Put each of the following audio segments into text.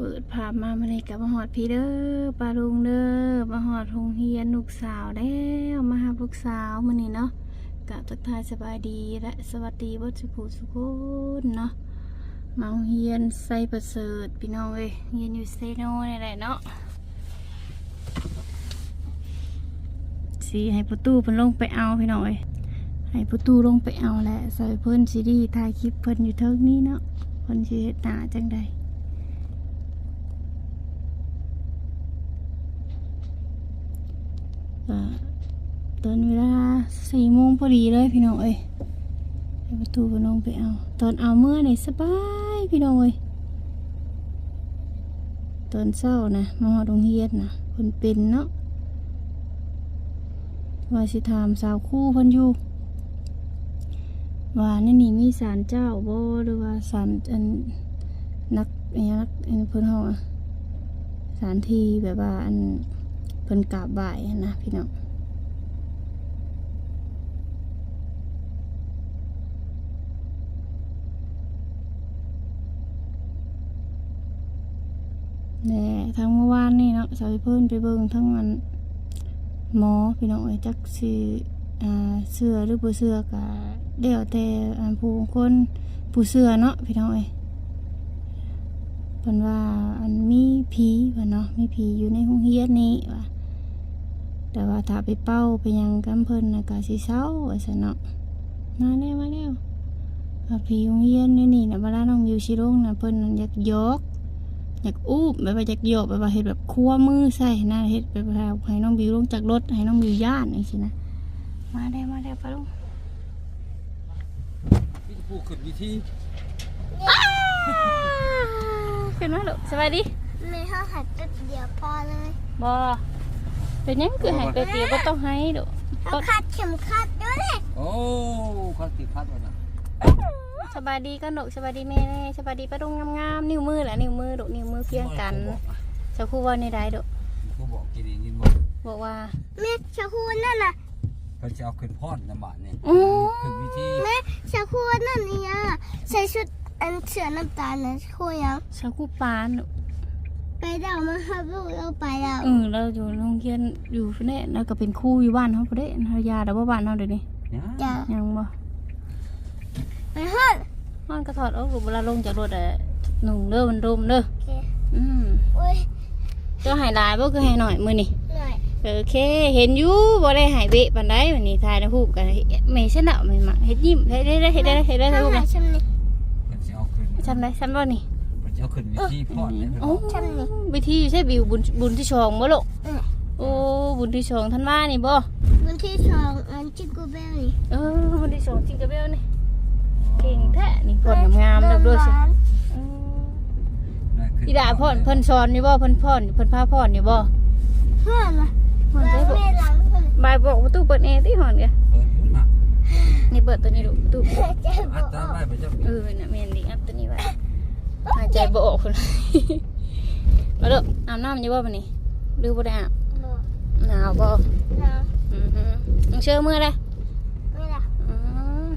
เปิดภาพมามาเลยกับมาหอดพี่เด้อปลาลุงเด้อมาหอดโรงเรียนลูกสาวแล้วมาหาลูกสาวมื้อนี้เนาะกะทักทายสบายดีและสวัสดีเบ่สุขุสุขนเนาะมาเรียนไซประเสริฐพี่น้องเอ้ยเรียนอยู่เซโนนี่แหละเนาะสิให้ประตูเพิ่นลงไปเอาพี่น้องเอ้ยให้ประตูลงไปเอาแหละใส่เพิ่นซีดีถ่ายคลิปเพิ่นอยู่เทิงนี้เนาะเพิ่นสิเฮ็ดหน้าจังใด ก็ตอนเวลาสี่โมงพอดีเลยพี่น้องเอ้ยประตูพนองไปเอา ตอนเอาเมื่อไหนสบายพี่น้องเอ้ยตอนเศร้านะมาหอดงเรียนนะคนเป็นเนาะว่าสิถามสาวคู่พิ่นอยู่ว่าในนี่มีศาลเจ้าบ่หรือว่าศาลอันนักอันนักอันเพิ่นเฮาอะศาลที่แบบว่าอัน เพิ่นกราบไหว้นะพี่น้องแหน่ทั้งเมื่อวานนี่เนาะสาวเพิ่นไปเบิ่งทั้งมันหมอพี่น้องไอ้จักสิอ่าเสื้อหรือบ่เสื้อก็เดี๋ยวแต่อันผู้คนผู้เสื้อเนาะพี่น้องเอ้ยเพิ่นว่าอันมีผีว่าเนาะมีผีอยู่ในโรงเรียนนี้ว่า แต่ว่าถ้าไปเป้าไปหยังกำเพิ่นนะก็สิเศร้าว่าซั่นเนาะมาแล้วมาแล้วว่าผีโรงเรียนนี่นี่นะเวลาน้องอยู่ชิโรงนะเพิ่นนั่นอยากยกอยากอูบแบบว่าอยากโยกแบบว่าเฮ็ดแบบคั่วมือใส่นะเฮ็ดแบบว่าให้น้องบิวลงจากรถให้น้องบิวย่านจังซี่นะมาแล้วมาแล้วปะลุงพี่ผู้ขึ้นวิธีขึ้นมาลูกสบายดีไม่ห้าหัดแป๊บเดียวพอเลยบ่ เป็นหยังคือให้ไปเตียวบ่ต้องให้ลูกเอาคัดเข็มขัดด้วยเลยโอ้เขาติดพัดแล้วนะสบายดีก็หนกสบายดีแม่แน่สบายดีปะลุงงามๆนิ้วมือแหละนิ้วมือลูกนิ้วมือเพียงกันเจ้าครูว่าในใดลูกเขาบอกกินเองกินบอกบอกว่า แม่ชาคูนั่นน่ะเขาจะเอาขึ้นพอดน้ำบาดเนี่ยโอ้ ขึ้นวิธีแม่ชาคูนั่นนี่อะใส่ชุดอันเสือน้ำตาลนะคูยังเจ้าครูปานลูก ไปเดามาครับลูกเราไปแล้วเออเราอยู่โรงเรียนอยู่พุ่นแน่แล้วก็เป็นครูอยู่บ้านเฮาพุ่นเด้เฮายาดอกบ่บ้านเฮาเดี๋ยวนี้เนี่ยอย่ายังบ่ไปห้องมันก็ถอดเอาเวลาลงจากรถอะหนุ่งเด้อมันรุมเด้อโอเคอืมโอ้ยเจ้าใหายลายบ่คือใหายหน่อยมื้อนี้หน่อยโอเค เห็นอยู่บ่ได้ใหายเบะปานใดวันนี้ถ่ายในรูปกันแม่ฉันเอาไม่มาเฮ็ดยิ้มเฮ็ดได้เฮ็ดได้เฮ็ดได้ถ่ายรูปหานะชำนี่เขาจะเอาขึ้นจำได้จำบ่นี่ เขาจะเอาขึ้นวิธีพอดเนี่ยโอ้วิธีใช่บิวบุญบุญที่ชองบ่ลูกเออโอ้บุญที่ชองท่านว่านี่บ่วันที่สองอันจิกกูเบลนี่เออบุญที่ชองจริงกะเบลนี่เก่งแท้นี่พอนงามๆเด้อด้วยสิอืมอีดาพ่อนเพิ่นสอนอยู่บ่เพิ่นพ่อนเพิ่นพาพ่อนอยู่บ่พ่อมาพ่อนแม่ได้บ่หลังคนบายบอกประตูเปิดแอร์ที่หอนกะเปิดอยู่นะนี่เปิดตัวนี้ดูประตูจะบอัอตกราไม่ไปจะเออน่ะแม่นดิอัพตัวนี้ไว้หาย ใจบ่ออกพุ่นมาเด้ออาบน้ำอยู่บ่บัดนี้หรือบ่ได้อาบบอกหนาวบ่นะอือฮึมึงเชื่อมือเลยไม่ละอือ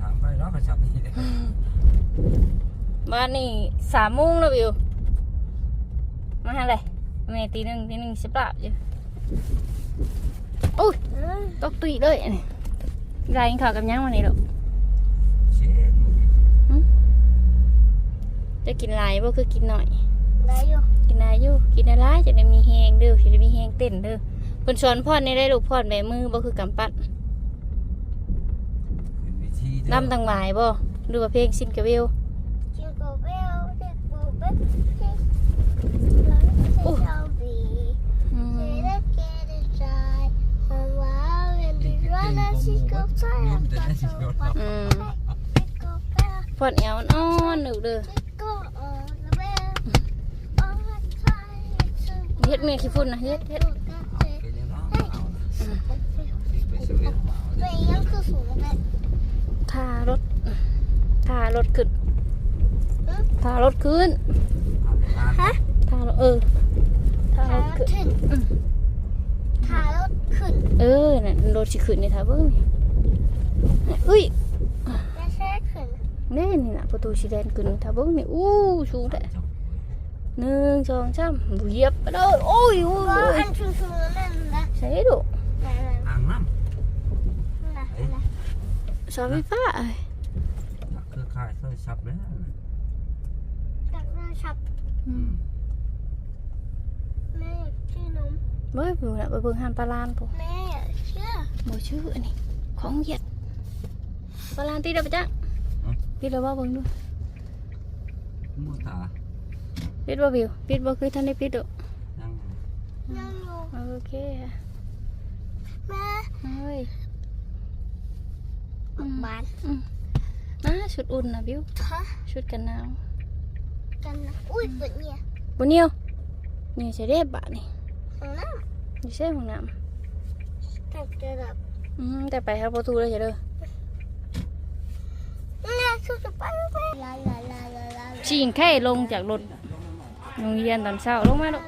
ถามไปแล้วก็ฉับนี่เลยบ้านนี่สามโมงแล้ววิวมาหาอะไรแม่ตีหนึ่งตีหนึ่งสิบลาบอยู่อุ้ยอืมตกตุยเลยอันนี้ยายกินข้าวกับหยังวันนี้ลูกเช็ด จะกินหลายบ่คือกินหน่อย ได้อยู่กินหลายอยู่กินอะไรจะได้มีแฮงเด้อจะได้มีแฮงเต้นเด้อเพิ่นสอนพ่อนในได้ลูกพ่อนแบบมือบ่คือกำปั้นขึ้นวิธีลำต่างหลายบ่หรือว่าเพลงซินกะเวลจิกกูเบลเด็กกูเบลที่หลังที่เราบี อืม Say that get it dry. And while in the run as she goes tired, but so what อืม go back, พ่อนแอวอ่อนๆลูกเด้อ go เฮ็ดเมียขี้ฝุ่นนะเฮ็ดเฮ็ดเอาไปเนี่ยเนาะเอาไปสวีทเอาไม่ยังคือสูงแบบทารถทารถขึ้นทารถขึ้นฮะทารถเออทารทาถรถขึ้นขึ้นทารถขึ้น เออน่ะรถสิขึ้นนี่ท่าเบิ่งนี่เฮ้ยไม่ใช่ขึ้นนี่นี่น่ะประตูสีแดงขึ้นท่าเบิ่งนี่อู้สูงแท้ หนึ่งสองสามเหยียบไปเลยโอ้ยโอ้ยก็โอ้ยอันชูชูนั่นนะใช่ดูนั่นนั่นอ่างน้นั่นนั่นเสาไฟฟ้าเอ้ยำเครือข่ายโทรศัพท์เลยนะตักหน้าชับอืมแม่ชื่อนมเบ้ยไปเบิ่งน่ะไปเบิ่งหันปลาลานพวกแม่เชื่อบ่ชื่ออันนี้ของเหยียดปลาลานตีได้ปะจ๊ะปิดแล้วบ่เบิ่งดูมัวตา ปิดบ่วิวปิดบ่คือท่านได้ปิดดูยังยังอยู่โอเคค่ะแม่เฮ้ยออกบ้านอืมอ่าชุดอุ่นนะบิวฮะชุดกันหนาวกันนะอุ้ยเปิดเนี่ยบนเนียวนี่ใช้ได้บะนี่ของน้นี่ใช่ห้องน้ำแต่จะแบบำอืมแต่ไปครับประตูเลยใช่เด้อแม่ชุดจะไปไปลาลาลาลาลาชิงแค่ลงจากรถ โรงเรียนตอนเช้าลงมาลูก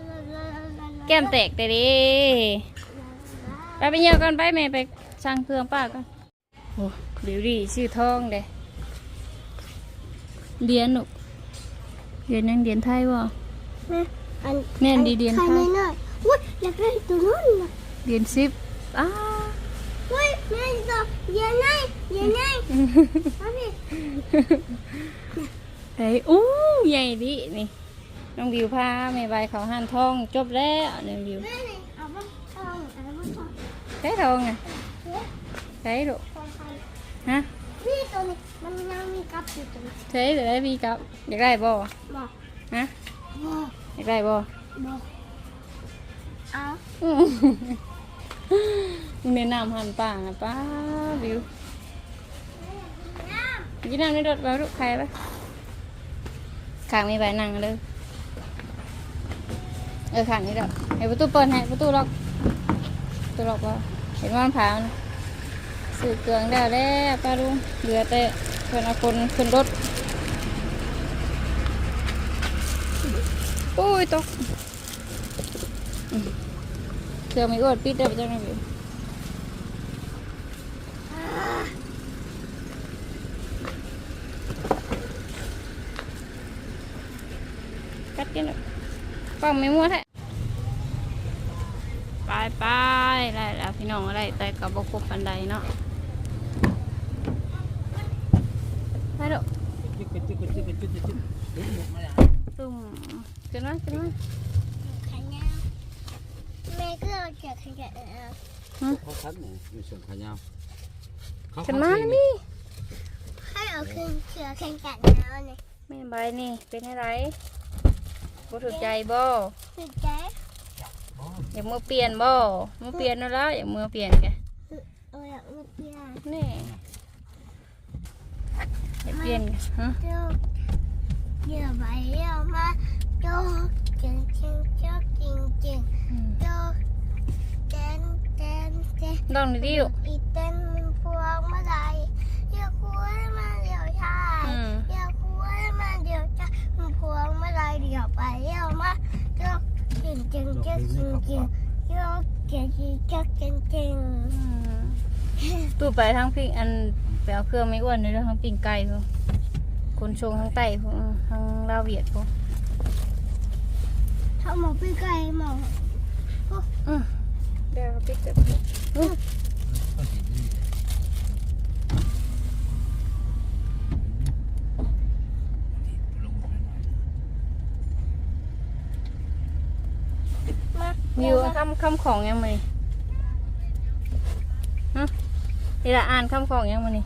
แก้มแตกแต่เด้ไปไปเยี่ยวกันไปแม่ไปสั่งเครื่องป้ากันโอ้บิวดีชื่อทองเด้เรียนหนุกเรียนยังเรียนไทยวะแม่อันแม่นดีเดียนใครไทยไม่น้อยอุ้ยอยากได้ตัวนู้นนะเรียนซิปอ้าอุ้ยแม่ตัวเย็นไงเย็นไงมาพี่เฮ้ยอู้ใหญ่ดินี่ น้องบิวพาแม่ใบเขาหันทองจบแล้วน้องบิวแม่นี่เอาบ้างเอาเอาบ้างเอาใช้ทองไงเฮ้ยใช้ดูของใครฮะพี่ตัวนี้มันยังมีกับอยู่ตรงนี้ใช้หรือได้มีกับอยากได้บ่บอกฮะบอกอยากได้บ่บอกเอาอื้อมึงแนะนำหันป่านะป้าบิวกินน้ำในรถไปลูกใครปะข้างมีใบนั่งเลย เออขันนี่แหละให้ประตูเปิดให้ประตูล็อกประตูล็อกว่าเห็นว่ามันผ่านสื่อเกลืองได้แล้วป้าลุงเหลือแต่เพื่อนเอาคนขึ้นรถโอ้ยตกเชื่อไม่อวดปิดได้ปะจังไงบิวกัดกินอะ ฟังไม่มัวแท้ไปไปได้แล้วพี่น้องอะไรแต่กับบกบปันไดเนาะไปเด้อจิ๊กจิ๊กจิ๊กจิ๊กจิ๊กจิ๊กจิ๊กเดี๋ยวหมดมาแล้วตุ่มขึ้นมาขึ้นมาขยาวแม่ก็เอาเกี่ยวขยะเอาเขาคัดเนี่ยมีส่วนขายาวเขขึ้นมาคัดแล้วเองนี่ให้เอาขึ้นเชือกแข่งกันแล้วเนี่ยแม่ใบนี่เป็นอะไร บ่ถูกใจบ่สุดใจอยากมือเปลี่ยนบ่มือเปลี่ยนแล้วล่ะอยากมือเปลี่ยนแกเอออยากมาเปลี่ยนนี่อยากเปลี่ยนฮะโจกเดี๋ยวไปเดี๋ยวมาโจกจริงจริงโจกจริงจริงอืมโจกเต้นเต้นเต้นลองดูดิลูกอีเต้นมันพวงมาลัยเดี๋ยวคุยมาเดี๋ยวชายอืมเดี๋ยวคุยมาเดี๋ยวชายมันพวงมาลัยเดี๋ยวไปเดี๋ยวมาโจกจริง จริงโจกจริงจริงโจกจริงจริงโจกจริงจริงตู้ไปทั้งปิ้งอันไปเอาเครื่องไม่อ้วนเลยแล้วทั้งปิ้งไก่พวกคนชงทั้งไต่พวกทั้งลาวเวียดพวกถ้าหมอไปไก่หมอเดี๋ยวเขาปิดเก็บอืม ก็เห็นนี่ มา วิวคำคำของยังไงฮะนี่ละอ่านคำของยังไงนี่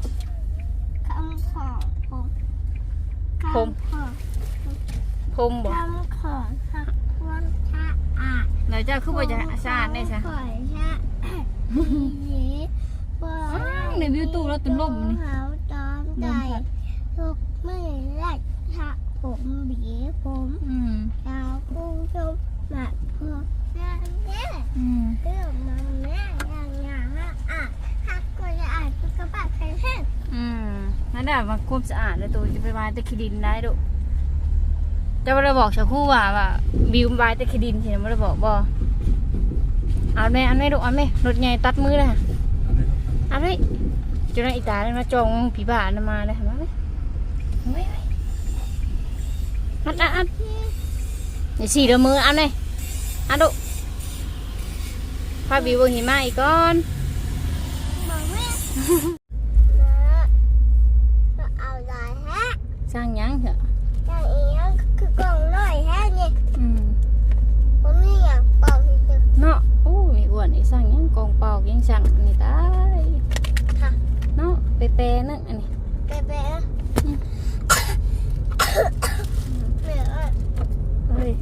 คำขอผมผมคำขอพมบอกคำขอทักวันทะอาดแล้วเจ้าคือบ่จะสะอาดได้ซะขอชะยีบ่อ้าวในวิวตู้แล้วตุนล่มนี่เขาตอมใจทุกมือแรกทะผมบีผมอืมดาวกุ้งชมมาพวกนั่นแน่ อืมเรื่องมันแม่อย่างอย่างอะอะถ้าก็จะอ่านก็บาดแผลอืมนั่นแหละมันควบสะอาดแล้วตัวจะไปวายตะคิดินได้ดูจะม่ได้บอกชาวคู่ว่าว่าบิววายตะคิดินใช่ไหมไม่ได้บอกบอเอาแม่เอาแม่ดูเอาแม่รถใหญ่ตัดมือเลยเอาแม่จนอีตาเลยมาจองผีบ้านมาเลยเห็นไหมอัดอัดอัดเดี๋ยวสี่เดือมือเอาเลยเอาดุ พาบิวเบิ่งหิมะอีกก่อน บอกแม่นะก็เอาลายแฮะสร้างหยังเหรออย่างอีนั้นคือกล่องน้อยแฮะนี่อืมผมไม่อยากเป่าที่สุดเนาะโอ้มีอ้วนไอ้สร้างหยังกองเป่ายังสั่งอันนี้ตายค่ะ เนาะไปแปรนึงอันนี้ เป๊ะๆนะแม่เอ้ย เฮ้ย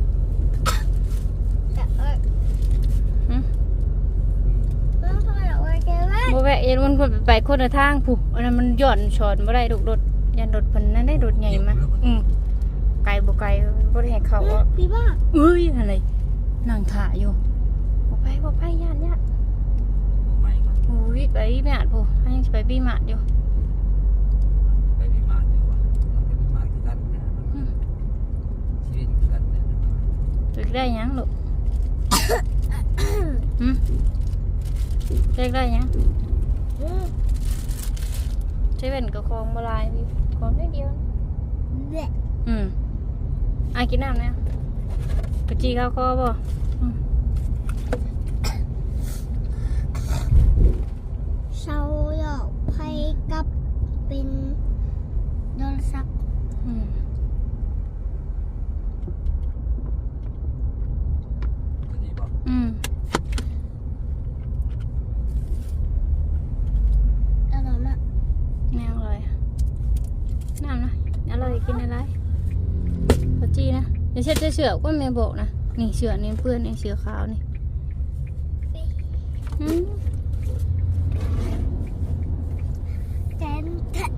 แต่เอ้ย หึ น้องพ่อเราไว้แกไหม บ่แวะเย็นมันคนไปคนละทางผู้อันนั้นมันย่อนชอนบ่ได้ลูกรถยันรถเพิ่นนั้นได้รถใหญ่มาอืมไกลบ่ไกลบ่ได้ให้เข้าอะพี่บ้าเอ้ยอะไรนั่งถ่าอยู่บ่ไปบ่ไปย่านย่านไม่ก่อนโอ้ยไปพี่มาดผู้ให้ยังสิไปพี่มาดอยู่ไปพิมานดีกว่าไปพิมานที่กันนะชีวิตที่กันเนี่ยตึกได้หยังลูกหึเล็กได้หยังอืม เซเว่นกับของบหลายพี่ของได้เดียวนะเด็กอืมอายกินน้ำเนี่ยกะจีข้าวคอบ่อืมเศร้าหยอกไพ่กับเป็นโทรศัพท์อืมตัวนี้บอกอืม ตลอดนะ แนวเลยน้ำนะอร่อยกินอะไรกะ จีนะอย่าเช็ดเสือก็แม่บอกนะ นี่เสือนี่เพื่อนนี่เสือขาวนี่อืมเต้นเต้น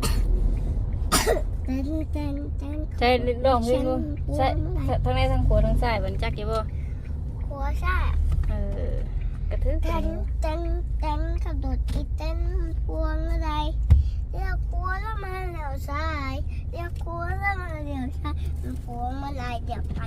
เต้นเต้นเต้นใช่ลองพี่ดูใช่ทั้งในทั้งขวาทั้งซ้ายมันจักอยี่บ่หัวใช่เออกระทึกเต้นเต้นเต้นกระโดดอีเต้นพวงอะไรเรียกกลัวแล้วมาเหลียวซ้ายเรียกกลัวแล้วมาเหลียวซ้าย มันพวงมาลายเดี๋ยวปั